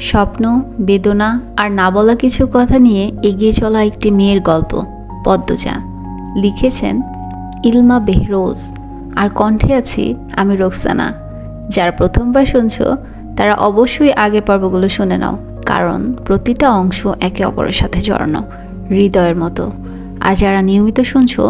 স্বপ্ন, বেদনা আর না বলা কিছু কথা নিয়ে এগিয়ে চলা একটি মেয়ের গল্প, পদ্মজা। লিখেছেন ইলমা বেহরোজ। আর কণ্ঠে আছি আমি রোকসানা। যারা প্রথমবার শুনছ, তারা অবশ্যই আগের পর্বগুলো শুনে নাও, কারণ প্রতিটা অংশ একে অপরের সাথে জড়ানো, হৃদয়ের মতো। আর যারা নিয়মিত শুনছ,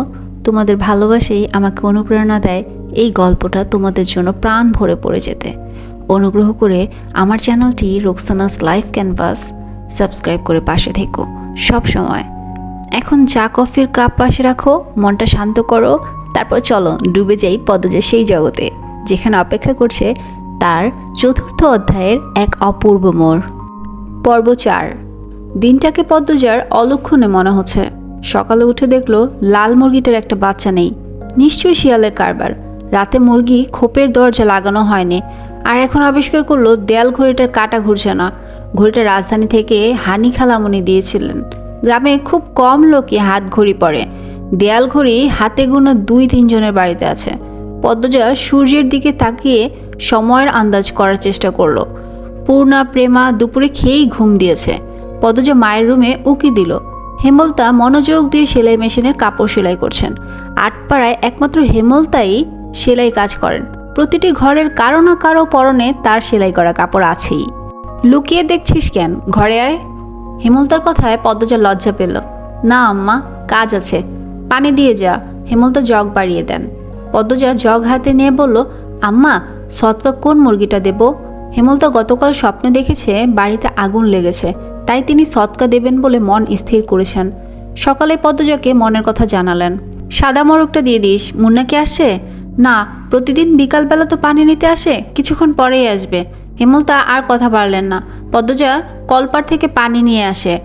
তোমাদের ভালোবাসেই আমাকে অনুপ্রেরণা দেয় এই গল্পটা তোমাদের জন্য প্রাণ ভরে পড়ে যেতে। অনুগ্রহ করে আমার চ্যানেলটি রোকসানাস লাইফ ক্যানভাস সাবস্ক্রাইব করে পাশে থেকো সব সময়। এখন চা, কফির কাপ পাশে রাখো, মনটা শান্ত করো, তারপর চলো ডুবে যাই পদজের সেই জগতে, যেখানে অপেক্ষা করছে তার চতুর্থ অধ্যায়ের এক অপূর্ব মোড়। পর্ব চার। দিনটাকে পদ্মজার অলক্ষণে মনে হচ্ছে। সকালে উঠে দেখল লাল মুরগিটার একটা বাচ্চা নেই। নিশ্চয়ই শিয়ালের কারবার। রাতে মুরগি খোপের দরজা লাগানো হয়নি। আর এখন আবিষ্কার করল দেয়াল ঘড়িটার কাটা ঘুরছে না ঘড়িটা রাজধানী থেকে হানি খালামনি দিয়েছিলেন। গ্রামে খুব কম লোকই হাত ঘড়ি পরে। দেয়াল ঘড়ি হাতে গোনা দুই তিনজনের বাড়িতে আছে। পদ্মজা সূর্যের দিকে তাকিয়ে সময়ের আন্দাজ করার চেষ্টা করল। পূর্ণা, প্রেমা দুপুরে খেয়েই ঘুম দিয়েছে। পদজা মায়ের রুমে উকি দিল। হেমলতা মনোযোগ দিয়ে সেলাই মেশিনের কাপড় সেলাই করছেন। আটপাড়ায় একমাত্র হেমলতাই সেলাই কাজ করেন। প্রতিটি ঘরের কারও না কারও পরনে তার সেলাই করা কাপড় আছেই। লুকিয়ে দেখছিস কেন? ঘরে আয়। হেমলতার কথায় পদ্মজা লজ্জা পেল। না, আম্মা, কাজ আছে। পানি দিয়ে যা। হেমলতা জগ বাড়িয়ে দেন। পদ্মজা জগ হাতে নিয়ে বলল, আম্মা সৎকা কোন মুরগিটা দেব? হেমলতা গতকাল স্বপ্নে দেখেছে বাড়িতে আগুন লেগেছে, তাই তিনি সৎকা দেবেন বলে মন স্থির করেছেন। সকালে পদ্মজাকে মনের কথা জানালেন। সাদা মোরগটা দিয়ে দিস মুন্না কি আসছে? না, প্রতিদিন বিকালবেলা তো পানি নিতে আসে, কিছুক্ষণ পরেই আসবে। হেমলতা আর কথা বাড়লেন না। পদ্মজা কলপার থেকে পানি নিয়ে আসে।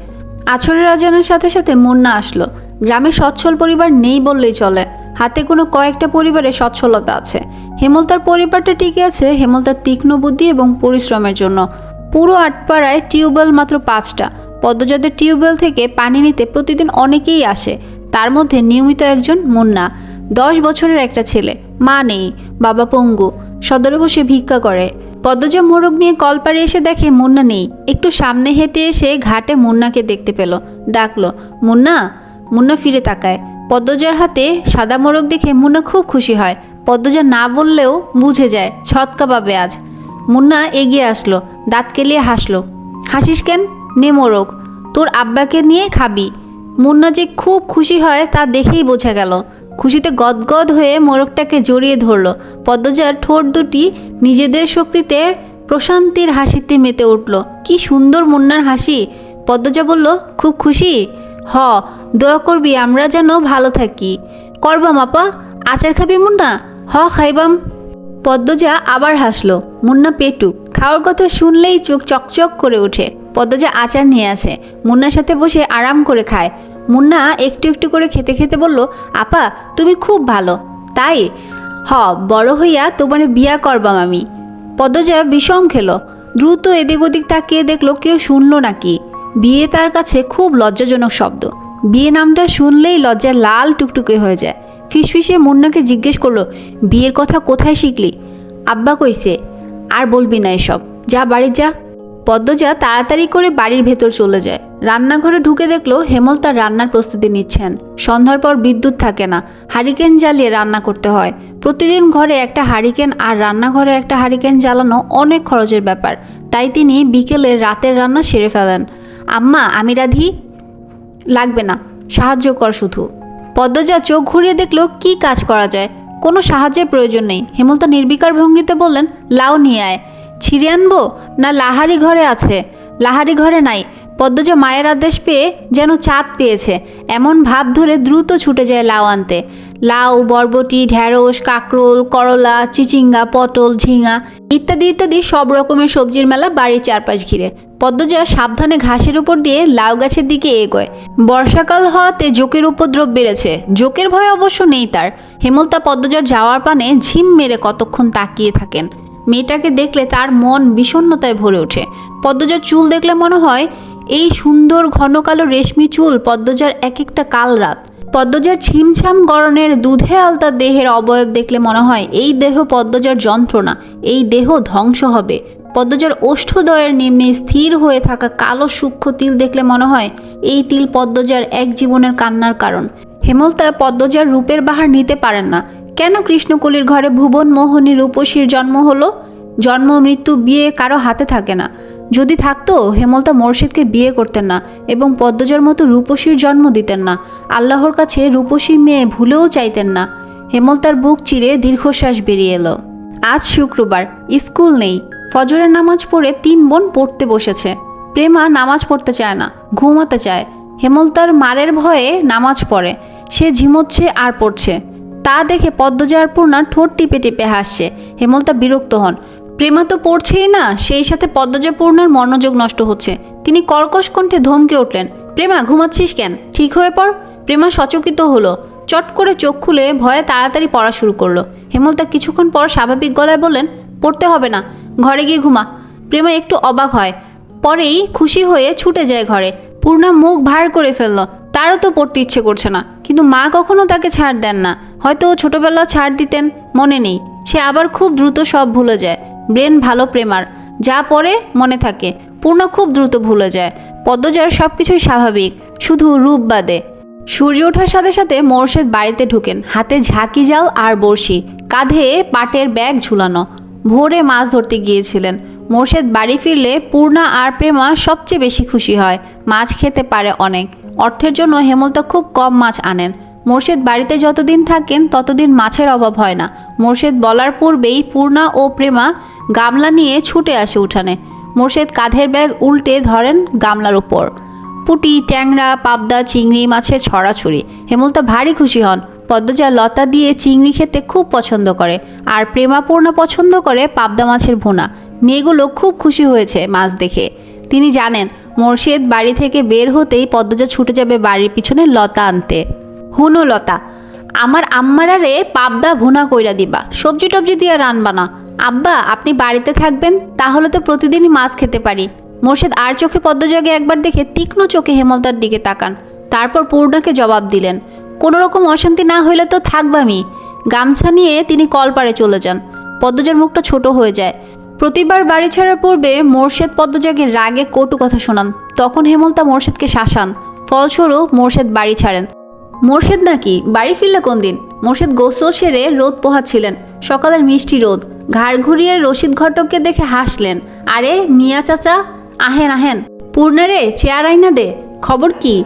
আছরের আজানের সাথে সাথে মুন্না আসলো। গ্রামে সচ্ছল পরিবার নেই বললেই চলে। হাতে কোনো কয়েকটা পরিবারে সচ্ছলতা আছে। হেমলতার পরিবারটা টিকে আছে হেমলতার তীক্ষ্ণ বুদ্ধি এবং পরিশ্রমের জন্য। পুরো আটপাড়ায় টিউবওয়েল মাত্র পাঁচটা। পদ্মজাদের টিউবওয়েল থেকে পানি নিতে প্রতিদিন অনেকেই আসে। তার মধ্যে নিয়মিত একজন মুন্না। দশ বছরের একটা ছেলে। মা নেই, বাবা পঙ্গু। সদরে বসে ভিক্ষা করে। পদ্মজা মোরগ নিয়ে কলপারে এসে দেখে মুন্না নেই। একটু সামনে হেঁটে এসে ঘাটে মুন্নাকে দেখতে পেল। ডাকলো, মুন্না মুন্না ফিরে তাকায়। পদ্মজার হাতে সাদা মোরগ দেখে মুন্না খুব খুশি হয়। পদ্মজা না বললেও বুঝে যায়, ছটকা পাবে আজ। মুন্না এগিয়ে আসলো, দাঁত কেলিয়ে হাসলো। হাসিস কেন? নে মোরগ, তোর আব্বাকে নিয়ে খাবি। মুন্না যে খুব খুশি হয় তা দেখেই বোঝা গেল। খুশিতে গদগদ হয়ে মোরগটাকে জড়িয়ে ধরলো। পদ্মজার ঠোঁট দুটি নিজেদের শক্তিতে, প্রশান্তির হাসিতে মেতে উঠল। কি সুন্দর মুন্নার হাসি! পদ্মজা বলল, খুব খুশি? হ, দোয়া করবি, আমরা যেন ভালো থাকি। করবাম আপা আচার খাবি মুন্না? হ, খাইবাম। পদ্মজা আবার হাসলো। মুন্না পেটু, খাওয়ার কথা শুনলেই চোখ চকচক করে ওঠে। পদ্মজা আচার নিয়ে আসে। মুন্নার সাথে বসে আরাম করে খায়। মুন্না একটু একটু করে খেতে খেতে বলল, আপা, তুমি খুব ভালো। তাই? হ, বড় হইয়া তোমার বিয়া করবাম আমি। পদ্মজা বিষম খেলো। দ্রুত এদিক ওদিক তাকিয়ে দেখল কেউ শুনলো নাকি। বিয়ে তার কাছে খুব লজ্জাজনক শব্দ। বিয়ে নামটা শুনলেই লজ্জায় লাল টুকটুকে হয়ে যায়। ফিসফিসে মুন্নাকে জিজ্ঞেস করল, বিয়ের কথা কোথায় শিখলি? আব্বা কইছে, আর বলবি না এসব। যা বাড়ি যা। পদ্মজা তাড়াতাড়ি করে বাড়ির ভেতর চলে যায়। রান্নাঘরে ঢুকে দেখল হেমল তার রান্নার প্রস্তুতি নিচ্ছেন। সন্ধ্যার পর বিদ্যুৎ থাকে না। হারিকেন জ্বালিয়ে রান্না করতে হয়। প্রতিদিন ঘরে একটা হারিকেন আর রান্নাঘরে একটা হারিকেন জ্বালানো অনেক খরচের ব্যাপার। তাই তিনি বিকেলে রাতের রান্না সেরে ফেলেন। আম্মা, আমি রাধি? লাগবে না। সাহায্য কর শুধু। পদ্মজা চোখ ঘুরিয়ে দেখল কি কাজ করা যায়। কোনো সাহায্যের প্রয়োজন নেই। হেমলতা নির্বিকার ভঙ্গিতে বললেন লাউ নিয়ে আয়। ছিঁড়ে আনব না লাহারি ঘরে আছে? লাহারি ঘরে নাই। পদ্মজা মায়ের আদেশ পেয়ে যেন চাঁদ পেয়েছে। এমন ভাব ধরে দ্রুত ছুটে যায় লাউ আনতে। লাউ, বরবটি, ঢ্যাঁড়স, কাঁকরোল, করলা, চিচিঙ্গা, পটল, ঝিঙা ইত্যাদি ইত্যাদি সব রকমের সবজির মেলা বাড়ির চারপাশ ঘিরে। পদ্মজা সাবধানে ঘাসের উপর দিয়ে লাউ গাছের দিকে এগোয়। বর্ষাকাল হওয়াতে জোকের উপদ্রব বেড়েছে। জোকের ভয় অবশ্য নেই তার। হেমলতা পদ্মজার যাওয়ার পানে ঝিম মেরে কতক্ষণ তাকিয়ে থাকেন। মেয়েটাকে দেখলে তার মন বিষণ্ণতায় ভরে ওঠে। পদ্মজার চুল দেখলে মনে হয়, এই সুন্দর ঘন কালো রেশমি চুল পদ্মজার এক একটা কাল রাত। পদ্মজার ছিমছাম গরনের দুধে আলতা দেহের অবয়ব দেখলে মনে হয়, এই দেহ পদ্মজার যন্ত্রণা, এই দেহ ধ্বংস হবে। পদ্মজার ওষ্ঠদয়ের নিম্নে স্থির হয়ে থাকা কালো সূক্ষ্ম তিল দেখলে মনে হয়, এই তিল পদ্মজার এক জীবনের কান্নার কারণ। হেমলতা পদ্মজার রূপের বাহার নিতে পারেন না। কেন কৃষ্ণকলির ঘরে ভুবন মোহনী রূপসীর জন্ম হলো? জন্ম, মৃত্যু, বিয়ে কারও হাতে থাকে না। যদি থাকতো, হেমলতা মোর্শেদকে বিয়ে করতেন না এবং পদ্মজার মতো রূপসীর জন্ম দিতেন না। আল্লাহর কাছে রূপসী মেয়ে ভুলেও চাইতেন না। হেমলতার বুক চিরে দীর্ঘশ্বাস বেরিয়ে এলো। আজ শুক্রবার, স্কুল নেই। ফজরের নামাজ পড়ে তিন বোন পড়তে বসেছে। প্রেমা নামাজ পড়তে চায় না, ঘুমাতে চায়। হেমলতার মারের ভয়ে নামাজ পড়ে। সে ঝিমোচ্ছে আর পড়ছে। তা দেখে পদ্মজার পূর্ণা ঠোঁট টিপে টিপে হাসছে। হেমলতা বিরক্ত হন। প্রেমা তো পড়ছেই না, সেই সাথে পদ্মজা পূর্ণার মনোযোগ নষ্ট হচ্ছে। তিনি কর্কশ কণ্ঠে ধমকে উঠলেন, প্রেমা, ঘুমাচ্ছিস কেন? ঠিক হয়ে পর প্রেমা সচকিত হলো, চট করে চোখ খুলে ভয়ে তাড়াতাড়ি পড়া শুরু করল। হেমলতা কিছুক্ষণ পর স্বাভাবিক গলায় বললেন, পড়তে হবে না, ঘরে গিয়ে ঘুমা। প্রেমা একটু অবাক হয়, পরেই খুশি হয়ে ছুটে যায় ঘরে। পূর্ণা মুখ ভার করে ফেলল তারও তো পড়তে ইচ্ছে করছে না। কিন্তু মা কখনো তাকে ছাড় দেন না। হয়তো ছোটবেলা ছাড় দিতেন, মনে নেই। সে আবার খুব দ্রুত সব ভুলে যায়। ব্রেন ভালো প্রেমার। যা পড়ে, মনে থাকে। পূর্ণ খুব দ্রুত ভুলে যায়। পদ্মজার সব কিছুই স্বাভাবিক। শুধু রূপ বাদে। সূর্য ওঠার সাথে সাথে মোর্শেদ বাড়িতে ঢুকেন। হাতে ঝাঁকি জাল আর বড়শি। কাঁধে পাটের ব্যাগ ঝুলানো। ভোরে মাছ ধরতে গিয়েছিলেন। মোর্শেদ বাড়ি ফিরলে পূর্ণা আর প্রেমা সবচেয়ে বেশি খুশি হয়। মাছ খেতে পারে অনেক। অর্থের জন্য হেমলতা খুব কম মাছ আনেন। মোর্শেদ বাড়িতে যতদিন থাকেন, ততদিন মাছের অভাব হয় না। মোর্শেদ বলার পূর্বেই পূর্ণা ও প্রেমা গামলা নিয়ে ছুটে আসে উঠানে। মোর্শেদ কাঁধের ব্যাগ উল্টে ধরেন গামলার উপর। পুটি, ট্যাংরা, পাবদা, চিংড়ি, মাছের ছড়াছড়ি। হেমলতা ভারী খুশি হন। পদ্মজা লতা দিয়ে চিংড়ি খেতে খুব পছন্দ করে। আর প্রেমাপূর্ণা পছন্দ করে পাবদা মাছের ভুনা। মেয়েগুলো খুব খুশি হয়েছে মাছ দেখে। তিনি জানেন মোর্শেদ বাড়ি থেকে বের হতেই পদ্মজা ছুটে যাবে বাড়ির পিছনে লতা আনতে। হুনো লতা, আমার আম্মারারে পাবদা ভুনা কইরা দিবা, সবজি টবজি দিয়ে রানবা না। আব্বা, আপনি বাড়িতে থাকবেন, তাহলে তো প্রতিদিনই মাছ খেতে পারি। মোর্শেদ আর চোখে পদ্মজাগে একবার দেখে তীক্ষ্ণ চোখে হেমলতার দিকে তাকান। তারপর পূর্ণাকে জবাব দিলেন, কোনো রকম অশান্তি না হইলে তো থাকবামি গামছা নিয়ে তিনি কলপাড়ে চলে যান। পদ্মজার মুখটা ছোট হয়ে যায়। প্রতিবার বাড়ি ছাড়ার পূর্বে মোর্শেদ পদ্মজাকে রাগে কটু কথা শোনান। তখন হেমলতা মোর্শেদকে শাসান। ফলস্বরূপ মোর্শেদ বাড়ি ছাড়েন। মোর্শেদ নাকি, বাড়ি ফিরলে কোন দিন? মোর্শেদ গোসল সেরে রোদ পোহাচ্ছিলেন। সকালের মিষ্টি রোদ। ঘাড় ঘুরিয়ে রশিদ ঘটককে দেখে হাসলেন। আরে, মিয়া চাচা, আহেন আহেন। পূর্ণারে চেয়ার আইনা দে। খবর কি?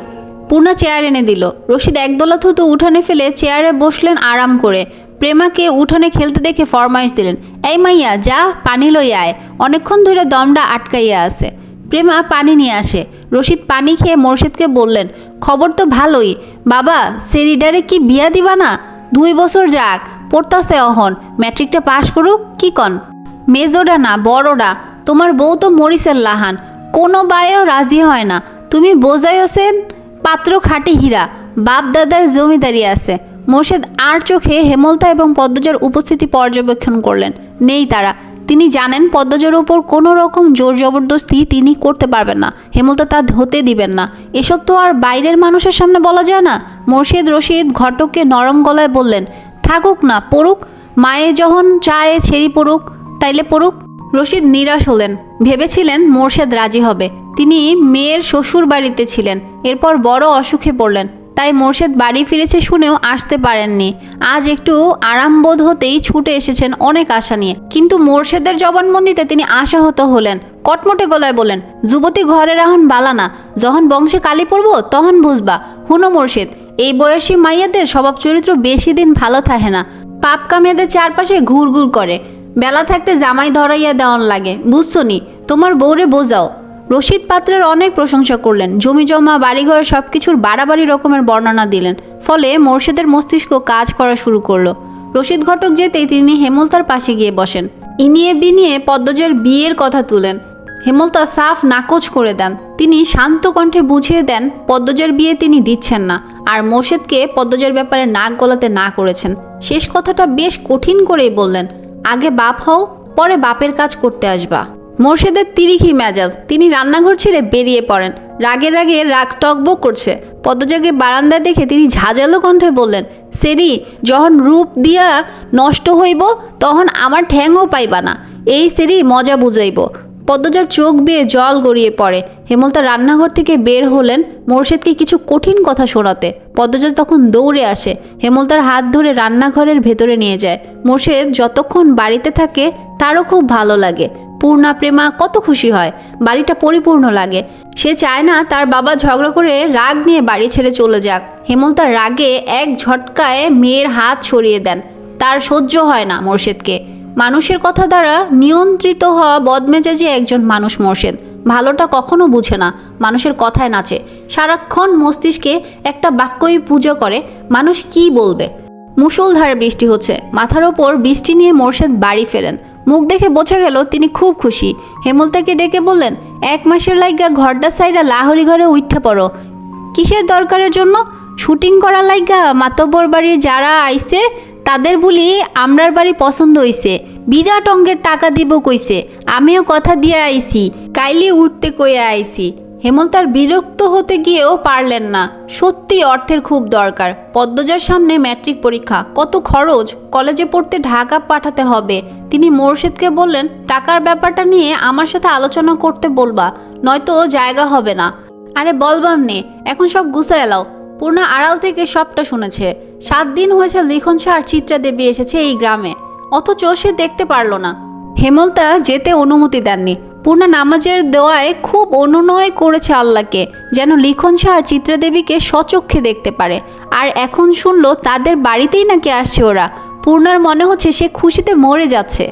পূর্ণা চেয়ার এনে দিল। রশিদ একদোলা থুতু উঠানে ফেলে চেয়ারে বসলেন আরাম করে। প্রেমাকে উঠোনে খেলতে দেখে ফরমাইশ দিলেন, এই মাইয়া, যা, পানি লই আয়। অনেকক্ষণ ধরে দমটা আটকাইয়া আছে। প্রেমা পানি নিয়ে আসে। রশিদ পানি খেয়ে মোর্শেদকে বললেন, খবর তো ভালোই। বাবা, সেরিডারে কি বিয়া দিবা না? দুই বছর যাক, পড়তাছে অহন। ম্যাট্রিকটা পাশ করুক, কি কন? মেজোডা না বড়রা তোমার বউ তো মরিসের লাহান। কোনো বায়েও রাজি হয় না। তুমি বোঝাইছেন পাত্র খাঁটি হীরা। বাপ দাদার জমিদারি আছে। মোর্শেদ আর চোখে হেমলতা এবং পদ্মজার উপস্থিতি পর্যবেক্ষণ করলেন। নেই তারা। তিনি জানেন, পদ্মজার উপর কোনো রকম জোর জবরদস্তি তিনি করতে পারবেন না। হেমলতা তা হতে দিবেন না। এসব তো আর বাইরের মানুষের সামনে বলা যায় না। মোর্শেদ রশিদ ঘটককে নরম গলায় বললেন, থাকুক না, পড়ুক। মায়ে যখন চায় ছেড়ি পড়ুক, তাইলে পড়ুক। রশিদ নিরাশ হলেন। ভেবেছিলেন মোর্শেদ রাজি হবে। তিনি মেয়ের শ্বশুর বাড়িতে ছিলেন। এরপর বড় অসুখে পড়লেন। তাই মোর্শেদ বাড়ি ফিরেছে শুনেও আসতে পারেননি। আজ একটু আরামবোধ হতেই ছুটে এসেছেন অনেক আশা নিয়ে। কিন্তু মোর্শেদের জবানবন্দিতে তিনি আশাহত হলেন। কটমটে গলায় বলেন, যুবতী ঘরে রাহন বালানা যখন বংশে কালি পড়ব, তখন বুঝবা। হুনো মোর্শেদ, এই বয়সী মাইয়াদের স্বভাব চরিত্র বেশি দিন ভালো থাকে না। পাপ কামিয়াদের চারপাশে ঘুর ঘুর করে। বেলা থাকতে জামাই ধরাইয়া দেওয়ান লাগে। বুঝছ নি? তোমার বউরে বোঝাও। রশিদ পাত্রের অনেক প্রশংসা করলেন। জমি জমা, বাড়িঘর সব কিছুর বাড়াবাড়ি রকমের বর্ণনা দিলেন। ফলে মোর্শেদের মস্তিষ্ক কাজ করা শুরু করল। রশিদ ঘটক যেতেই তিনি হেমলতার পাশে গিয়ে বসেন। ইনিয়ে বিনিয়ে পদ্মজের বিয়ের কথা তুলেন। হেমলতা সাফ নাকচ করে দেন। তিনি শান্ত কণ্ঠে বুঝিয়ে দেন, পদ্মজের বিয়ে তিনি দিচ্ছেন না আর মোর্শেদকে পদ্মজের ব্যাপারে নাক গলাতে না করেছেন। শেষ কথাটা বেশ কঠিন করেই বললেন, আগে বাপ হও, পরে বাপের কাজ করতে আসবা। মোর্শেদের তিরিখি মেজাজ। তিনি রান্নাঘর ছেড়ে বেরিয়ে পড়েন। রাগে রাগে রাগ টকবক করছে। পদ্মজাকে বারান্দায় দেখে তিনি ঝাঁঝালো কণ্ঠে বললেন, সেরি, যখন রূপ দিয়া নষ্ট হইব, তখন আমার ঠ্যাংও পাইবা না। এই সেরি মজা বুঝাইব। পদ্মজার চোখ বেয়ে জল গড়িয়ে পড়ে। হেমলতা রান্নাঘর থেকে বের হলেন মোর্শেদকে কিছু কঠিন কথা শোনাতে। পদ্মজা তখন দৌড়ে আসে। হেমলতার হাত ধরে রান্নাঘরের ভেতরে নিয়ে যায়। মোর্শেদ যতক্ষণ বাড়িতে থাকে, তারও খুব ভালো লাগে। পূর্ণা, প্রেমা কত খুশি হয়। বাড়িটা পরিপূর্ণ লাগে। সে চায় না তার বাবা ঝগড়া করে রাগ নিয়ে বাড়ি ছেড়ে চলে যাক। হেমলতার রাগে এক ঝটকায় মেয়ের হাত সরিয়ে দেন। তার সহ্য হয় না মোর্শেদকে। মানুষের কথা দ্বারা নিয়ন্ত্রিত হওয়া বদমেজাজি একজন মানুষ মোর্শেদ। ভালোটা কখনো বুঝে না। মানুষের কথায় নাচে। সারাক্ষণ মস্তিষ্কে একটা বাক্যই পুজো করে, মানুষ কি বলবে? মুষলধারে বৃষ্টি হচ্ছে। মাথার ওপর বৃষ্টি নিয়ে মোর্শেদ বাড়ি ফেরেন। মুখ দেখে বোঝা গেল তিনি খুব খুশি। হেমলতাকে ডেকে বললেন, এক মাসের লাইগা ঘরটা সাইডা লাহরি ঘরে উঠতে পড়ো। কিসের দরকারের জন্য? শুটিং করার লাইগা মাতব্বর বাড়ির যারা আইছে, তাদের বলি আমরার বাড়ি পছন্দ হইছে। বিরাট অঙ্গের টাকা দিব কইছে। আমিও কথা দিয়ে আইছি। কাইলি উঠতে কইয়া আইছি। হেমন্তার বিরক্ত হতে গিয়েও পারলেন না। সত্যি অর্থের খুব দরকার। পদ্মজার সামনে ম্যাট্রিক পরীক্ষা। কত খরচ? কলেজে পড়তে ঢাকা পাঠাতে হবে। তিনি মোর্শেদকে বললেন, টাকার ব্যাপারটা নিয়ে আমার সাথে আলোচনা করতে বলবা, নয়তো জায়গা হবে না। আরে বলবাম নে এখন সব গুছা এলাও। পূর্ণা আড়াল থেকে সবটা শুনেছে। সাত দিন হয়েছে লিখন শাহ আর চিত্রা দেবী এসেছে এই গ্রামে। অথচ সে দেখতে পারল না। হেমলতা যেতে অনুমতি দেননি। পূর্ণা নামাজের দেওয়ায় খুব অনুনয় করেছে আল্লাহকে, যেন লিখন শাহ আর চিত্রা দেবীকে সচক্ষে দেখতে পারে। আর এখন শুনলো তাদের বাড়িতেই নাকি আসছে ওরা। পূর্ণার মনে হচ্ছে সে খুশিতে মরে যাচ্ছে।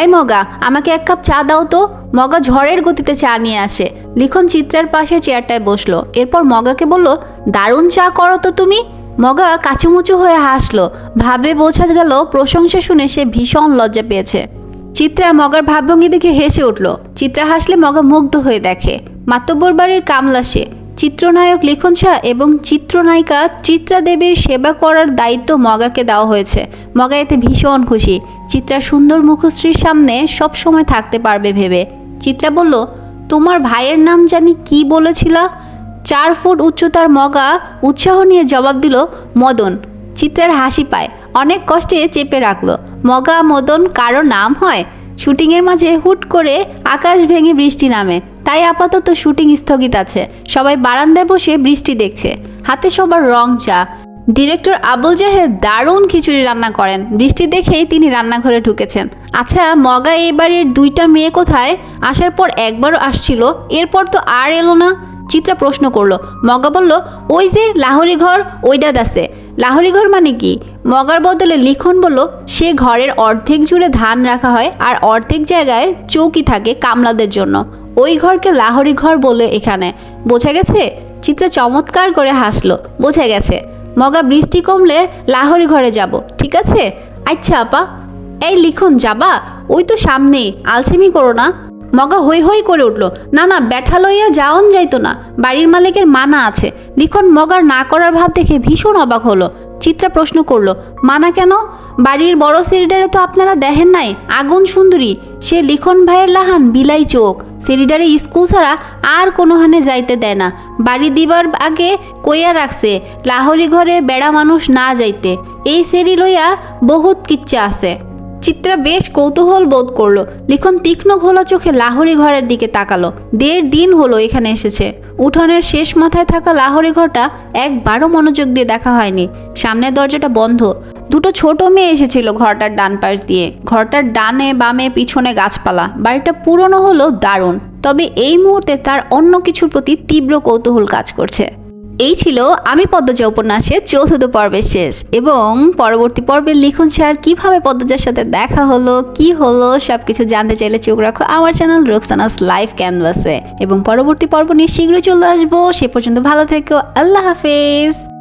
এই মগা, আমাকে এক কাপ চা দাও তো। মগা ঝড়ের গতিতে চা নিয়ে আসে। লিখন চিত্রার পাশের চেয়ারটায় বসল। এরপর মগাকে বলল, দারুণ চা করো তো তুমি। মগা কাচুমুচু হয়ে হাসলো। ভাবে বোঝা গেল, প্রশংসা শুনে সে ভীষণ লজ্জা পেয়েছে। চিত্রা মগার ভাবভঙ্গি দেখে হেসে উঠল। চিত্রা হাসলে মগা মুগ্ধ হয়ে দেখে। মাতব্বর বাড়ির কামলা সে। চিত্রনায়ক লিখন শাহ এবং চিত্রনায়িকা চিত্রা দেবীর সেবা করার দায়িত্ব মগাকে দেওয়া হয়েছে। মগা এতে ভীষণ খুশি। চিত্রা সুন্দর মুখশ্রীর সামনে সব সময় থাকতে পারবে ভেবে। চিত্রা বলল, তোমার ভাইয়ের নাম জানি কি বলেছিলা? চার ফুট উচ্চতার মগা উৎসাহ নিয়ে জবাব দিল, মদন। চিত্রার হাসি পায়। অনেক কষ্টে চেপে রাখল। মগা মদন কারও নাম হয়? শুটিংয়ের মাঝে হুট করে আকাশ ভেঙে বৃষ্টি নামে। তাই আপাতত শুটিং স্থগিত আছে। সবাই বারান্দায় বসে বৃষ্টি দেখছে। হাতে সবার রং চা। ডিরেক্টর আবুল জাহেদ দারুণ খিচুড়ি রান্না করেন। বৃষ্টি দেখেই তিনি রান্নাঘরে ঢুকেছেন। আচ্ছা মগা এই বাড়ির দুইটা মেয়ে কোথায়? আসার পর একবারও আসছিল। এরপর তো আর এলো না। চিত্রা প্রশ্ন করল। মগা বলল, ওই যে লাহরি ঘর ওইটা দাসে লাহরি ঘর মানে কি? মগার বদলে লিখন বলল, সে ঘরের অর্ধেক জুড়ে ধান রাখা হয় আর অর্ধেক জায়গায় চৌকি থাকে কামলাদের জন্য। ওই ঘরকে লাহরি ঘর বলে এখানে। বোঝা গেছে? চিত্রা চমৎকার করে হাসলো। বোঝা গেছে। মগা, বৃষ্টি কমলে লাহরি ঘরে যাব, ঠিক আছে? আচ্ছা আপা। এই লিখন, যাবা? ওই তো সামনেই। আলসেমি করো না। মগা হৈ হৈ করে উঠল। না না ব্যাঠা লইয়া যাওন যাইতো না। বাড়ির মালিকের মানা আছে লিখন মগার না করার ভাব দেখে ভীষণ অবাক হলো। চিত্রা প্রশ্ন করল, মানা কেন? বাড়ির বড় সিলিডারে তো আপনারা দেখেন নাই? আগুন সুন্দরী। সে লিখন ভাইয়ের লাহান বিলাই চোখ। সিলিডারে স্কুল ছাড়া আর কোনোখানে যাইতে দেয় না। বাড়ি দিবার আগে কইয়া রাখছে, লাহরি ঘরে বেড়া মানুষ না যাইতে। এই সেরি লইয়া বহুত কিচ্ছা আছে। চিত্রা বেশ কৌতূহল বোধ করল। লিখন তীক্ষ্ণ ঘোলা চোখে লাহোরি ঘরের দিকে তাকালো। দেড় দিন হলো এখানে এসেছে। উঠোনের শেষ মাথায় থাকা লাহোরি ঘরটা একবারও মনোযোগ দিয়ে দেখা হয়নি। সামনের দরজাটা বন্ধ। দুটো ছোট মেয়ে এসেছিল ঘরটার ডান পাশ দিয়ে। ঘরটার ডানে বামে পিছনে গাছপালা। বাড়িটা পুরনো হলো দারুণ। তবে এই মুহূর্তে তার অন্য কিছুর প্রতি তীব্র কৌতূহল কাজ করছে। এই ছিল আমি পদ্মজা উপন্যাসের চতুর্থ পর্বের শেষ এবং পরবর্তী পর্বে লিখুন স্যার, কীভাবে পদ্মজার সাথে দেখা হলো, কি হলো সব কিছু জানতে চাইলে চোখ রাখো আমার চ্যানেল রোকসানাস লাইভ ক্যানভাসে। এবং পরবর্তী পর্ব নিয়ে শীঘ্রই চলে আসব। সে পর্যন্ত ভালো থেকো, আল্লাহ হাফেজ।